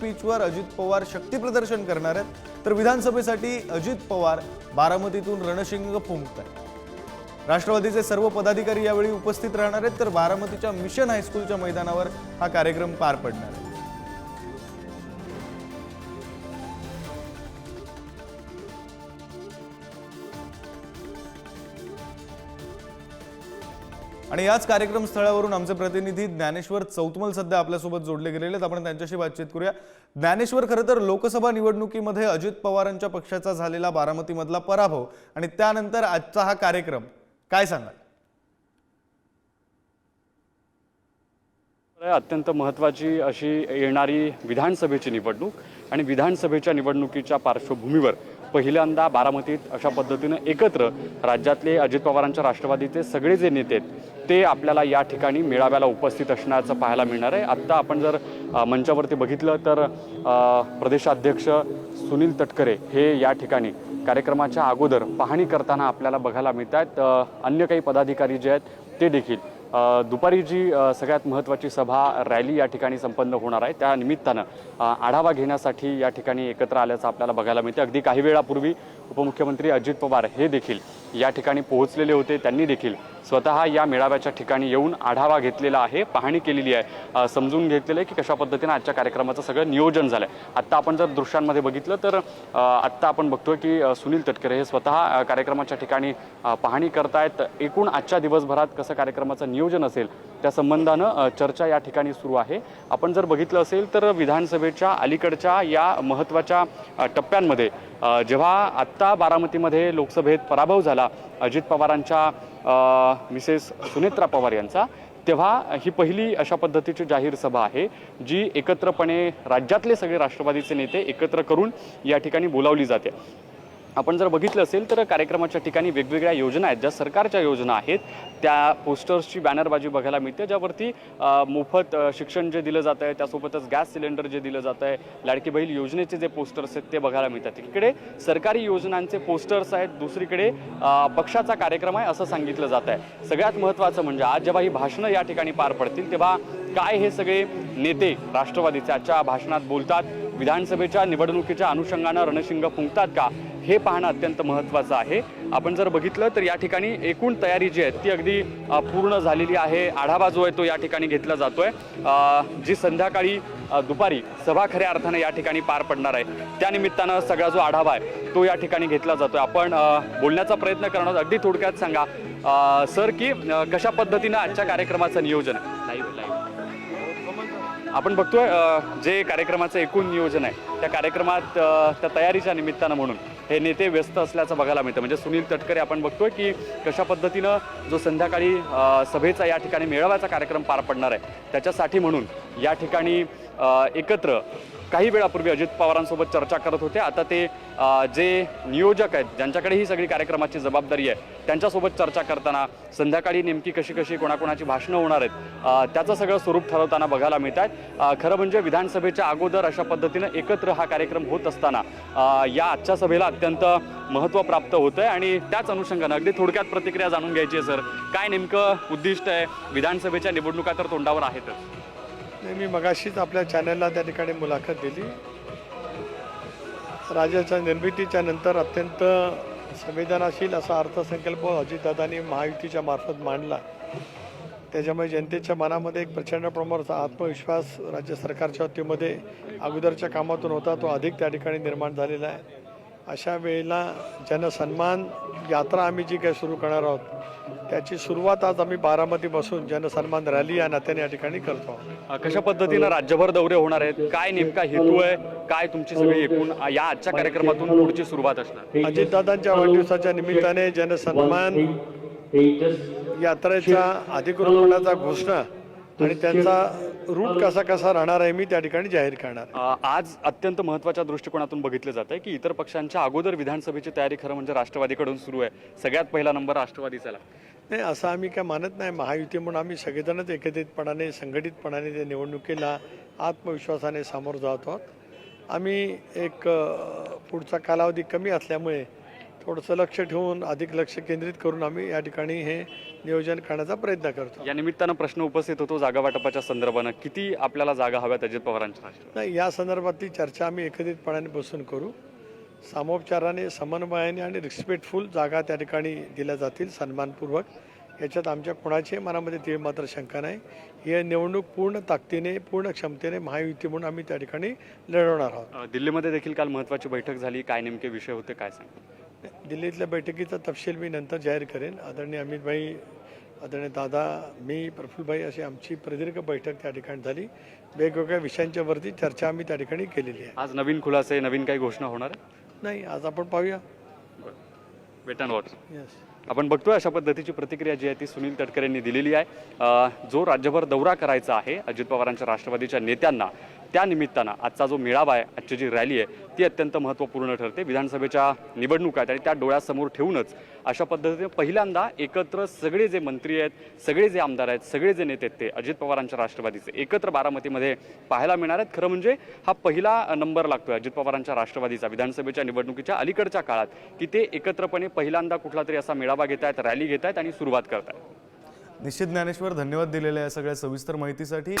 पीचवर अजित पवार शक्तीप्रदर्शन करणार आहेत. तर विधानसभेसाठी अजित पवार बारामतीतून रणशिंग फुंकत आहेत राष्ट्रवादीचे सर्व पदाधिकारी यावेळी उपस्थित राहणार आहेत. तर बारामतीच्या मिशन हायस्कूलच्या मैदानावर हा कार्यक्रम पार पडणार आहे. आणि याच कार्यक्रम स्थळावरून आमचे प्रतिनिधी ज्ञानेश्वर चौतमल सध्या आपल्यासोबत जोडले गेलेले आहेत. आपण त्यांच्याशी बातचीत करूया. ज्ञानेश्वर खरं तर लोकसभा निवडणुकीमध्ये अजित पवारांच्या पक्षाचा झालेला बारामतीमधला पराभव आणि त्यानंतर आजचा हा कार्यक्रम काय सांगाल? अत्यंत महत्त्वाची अशी येणारी विधानसभेची निवडणूक आणि विधानसभेच्या निवडणुकीच्या पार्श्वभूमीवर पहिल्यांदा बारामतीत अशा पद्धतीनं एकत्र राज्यातले अजित पवारांच्या राष्ट्रवादीचे सगळे जे नेते आहेत ते आपल्याला या ठिकाणी मेळाव्याला उपस्थित असण्याचं पाहायला मिळणार आहे. आत्ता आपण जर मंचावरती बघितलं तर प्रदेशाध्यक्ष सुनील तटकरे हे या ठिकाणी कार्यक्रमाच्या अगोदर पाहणी करताना आपल्याला बघायला मिळत आहेत अन्य काही पदाधिकारी जे आहेत ते देखील दुपारी जी सगळ्यात महत्त्वाची सभा रॅली या ठिकाणी संपन्न होणार आहे. त्या निमित्तानं आढावा घेण्यासाठी या ठिकाणी एकत्र आल्याचं आपल्याला बघायला मिळते अगदी काही वेळापूर्वी उपमुख्यमंत्री अजित पवार हे देखील या ठिकाणी पोहोचलेले होते. त्यांनी देखील स्वतः या मेळाव्याच्या ठिकाणी येऊन आढावा घेतलेला आहे पाहणी केलेली आहे. समजून घेतलेलं आहे की कशा पद्धतीनं आजच्या कार्यक्रमाचं सगळं नियोजन झालं आहे आत्ता आपण जर दृश्यांमध्ये बघितलं तर आत्ता आपण बघतोय की सुनील तटकरे हे स्वतः कार्यक्रमाच्या ठिकाणी पाहणी करतायत. एकूण आजच्या दिवसभरात कसं कार्यक्रमाचं नियोजन असेल त्या संबंधानं चर्चा या ठिकाणी सुरू आहे. आपण जर बघितलं असेल तर विधानसभेच्या अलीकडच्या या महत्त्वाच्या टप्प्यांमध्ये जेव्हा आत्ता बारामतीमध्ये लोकसभेत पराभव झाला अजित पवारांच्या मिसेस सुनेत्रा पवार यांचा. तेव्हा ही पहिली अशा पद्धतीची जाहीर सभा आहे जी एकत्रपणे राज्यातले सगळे राष्ट्रवादीचे नेते एकत्र करून या ठिकाणी बोलावली जाते. आपण जर बघितलं असेल तर कार्यक्रमाच्या ठिकाणी वेगवेगळ्या योजना आहेत. ज्या सरकारच्या योजना आहेत त्या पोस्टर्सची बॅनरबाजी बघायला मिळते ज्यावरती मोफत शिक्षण जे दिलं जातं आहे त्यासोबतच गॅस सिलेंडर जे दिलं जातं आहे लाडकी बहीण योजनेचे जे पोस्टर्स आहेत ते बघायला मिळतात. इकडे सरकारी योजनांचे पोस्टर्स आहेत दुसरीकडे पक्षाचा कार्यक्रम आहे असं सांगितलं जात आहे सगळ्यात महत्त्वाचं म्हणजे आज जेव्हा ही भाषणं या ठिकाणी पार पडतील तेव्हा काय हे सगळे नेते राष्ट्रवादीच्या भाषणात बोलतात? विधानसभेच्या निवडणुकीच्या अनुषंगानं रणशिंग फुंकतात का? हे पाहणं अत्यंत महत्त्वाचं आहे. आपण जर बघितलं तर या ठिकाणी एकूण तयारी जी आहे ती अगदी पूर्ण झालेली आहे. आढावा जो आहे तो या ठिकाणी घेतला जातोय. अ, जी संध्याकाळी दुपारी सभा खऱ्या अर्थाने या ठिकाणी पार पडणार आहे. त्यानिमित्तानं सगळा जो आढावा आहे तो या ठिकाणी घेतला जातोय. आपण अ, बोलण्याचा प्रयत्न करणार. अगदी थोडक्यात सांगा सर की कशा पद्धतीनं आजच्या कार्यक्रमाचं नियोजन आहे? आपण बघतोय जे कार्यक्रमाचं एकूण नियोजन आहे त्या कार्यक्रमात त्या तयारीच्या निमित्तानं म्हणून. हे नेते व्यस्त असल्याचं बघायला मिळतं. म्हणजे सुनील तटकरे आपण बघतोय की कशा पद्धतीनं जो संध्याकाळी सभेचा या ठिकाणी मेळाव्याचा कार्यक्रम पार पडणार आहे. त्याच्यासाठी म्हणून या ठिकाणी एकत्र काही वेळापूर्वी अजित पवारांसोबत चर्चा करत होते. आता ते जे नियोजक आहेत ज्यांच्याकडे ही सगळी कार्यक्रमाची जबाबदारी आहे त्यांच्यासोबत चर्चा करताना संध्याकाळी नेमकी कशी कशी कोणाकोणाची भाषणं होणार आहेत त्याचं सगळं स्वरूप ठरवताना बघायला मिळत आहेत खरं म्हणजे विधानसभेच्या अगोदर अशा पद्धतीनं एकत्र हा कार्यक्रम होत असताना या आजच्या सभेला अत्यंत महत्त्व प्राप्त होतं आहे आणि त्याच अनुषंगानं अगदी थोडक्यात प्रतिक्रिया जाणून घ्यायची आहे सर. काय नेमकं उद्दिष्ट आहे? विधानसभेच्या निवडणुका तर तोंडावर आहेतच. नाही मी मगाशीच आपल्या चॅनलला त्या ठिकाणी मुलाखत दिली. राज्याच्या निर्मितीच्या नंतर अत्यंत संवेदनाशील असा अर्थसंकल्प अजितदादांनी महायुतीच्या मार्फत मांडला. त्याच्यामुळे जनतेच्या मनामध्ये एक प्रचंड प्रमाणाचा आत्मविश्वास राज्य सरकारच्या वतीमध्ये अगोदरच्या कामातून होता तो अधिक त्या ठिकाणी निर्माण झालेला आहे. अशा वेळेला जनसन्मान यात्रा आम्ही जी काही सुरू करणार आहोत त्याची सुरुवात आज आम्ही बारामती बसून जनसन्मान रॅली या नात्याने या ठिकाणी करतो आहोत. कशा पद्धतीनं राज्यभर दौरे होणार आहेत? काय नेमका हेतू आहे? काय तुमची सगळी एकूण या आजच्या कार्यक्रमातून पुढची सुरुवात असणार? अजितदादांच्या वाढदिवसाच्या निमित्ताने जनसन्मान यात्रेच्या अधिकृतपणाचा घोषणा आणि त्यांचा रूट कसा कसा राहणार आहे मी त्या ठिकाणी जाहीर करणार आज अत्यंत महत्त्वाच्या दृष्टिकोनातून बघितलं जात आहे की इतर पक्षांच्या अगोदर विधानसभेची तयारी खरं म्हणजे राष्ट्रवादीकडून सुरू आहे. सगळ्यात पहिला नंबर राष्ट्रवादीचा लागतो. नाही असं आम्ही काय मानत नाही. महायुती म्हणून आम्ही सगळेजणच एकत्रितपणाने संघटितपणाने त्या निवडणुकीला आत्मविश्वासाने सामोरं जात आहोत. आम्ही एक पुढचा कालावधी कमी असल्यामुळे थोडंसं लक्ष ठेवून अधिक लक्ष केंद्रित करून आम्ही या ठिकाणी हे नियोजन करण्याचा प्रयत्न करतो. या निमित्तानं प्रश्न उपस्थित होतो जागा वाटपाच्या संदर्भानं. किती आपल्याला जागा हव्यात अजित पवारांच्या? नाही या संदर्भातली चर्चा आम्ही एकत्रितपणाने बसून करू. सामोपचाराने समन्वयाने आणि रिस्पेक्टफुल जागा त्या ठिकाणी दिल्या जातील सन्मानपूर्वक. याच्यात आमच्या कोणाच्याही मनामध्ये तीळ मात्र शंका नाही. ही निवडणूक पूर्ण ताकदीने पूर्ण क्षमतेने महायुती म्हणून आम्ही त्या ठिकाणी लढवणार आहोत. दिल्लीमध्ये देखील काल महत्वाची बैठक झाली. काय नेमके विषय होते काय सांग दिल्लीतल्या बैठकीचा तपशील मी नंतर जाहीर करेन. आदरणीय अमितभाई आदरणीय दादा मी प्रफुल्लभाई अशी आमची प्रदीर्घ बैठक त्या ठिकाणी झाली. वेगवेगळ्या विषयांच्या वरती चर्चा आम्ही त्या ठिकाणी केलेली आहे. आज नवीन खुलासे नवीन काही घोषणा होणार आहे नाही आज आपण पाहूया. वेट अँड वॉच येस आपण बघतोय अशा पद्धतीची प्रतिक्रिया जी आहे ती सुनील तटकरे यांनी दिलेली आहे. जो राज्यभर दौरा करायचा आहे अजित पवारांच्या राष्ट्रवादीच्या नेत्यांना त्या निमित्तानं आजचा जो मेळावा आहे आजची जी रॅली आहे ती अत्यंत महत्त्वपूर्ण ठरते. विधानसभेच्या निवडणुका आहेत आणि त्या डोळ्यासमोर ठेवूनच अशा पद्धतीने पहिल्यांदा एकत्र सगळे जे मंत्री आहेत सगळे जे आमदार आहेत सगळे जे नेते आहेत ते अजित पवारांच्या राष्ट्रवादीचे एकत्र बारामतीमध्ये पाहायला मिळणार आहेत. खरं म्हणजे हा पहिला नंबर लागतोय अजित पवारांच्या राष्ट्रवादीचा. विधानसभेच्या निवडणुकीच्या अलीकडच्या काळात की ते एकत्रपणे पहिल्यांदा कुठला तरी असा मेळावा घेत आहेत रॅली घेत आहेत आणि सुरुवात करत आहेत. निश्चित ज्ञानेश्वर धन्यवाद दिलेल्या या सगळ्या सविस्तर माहितीसाठी.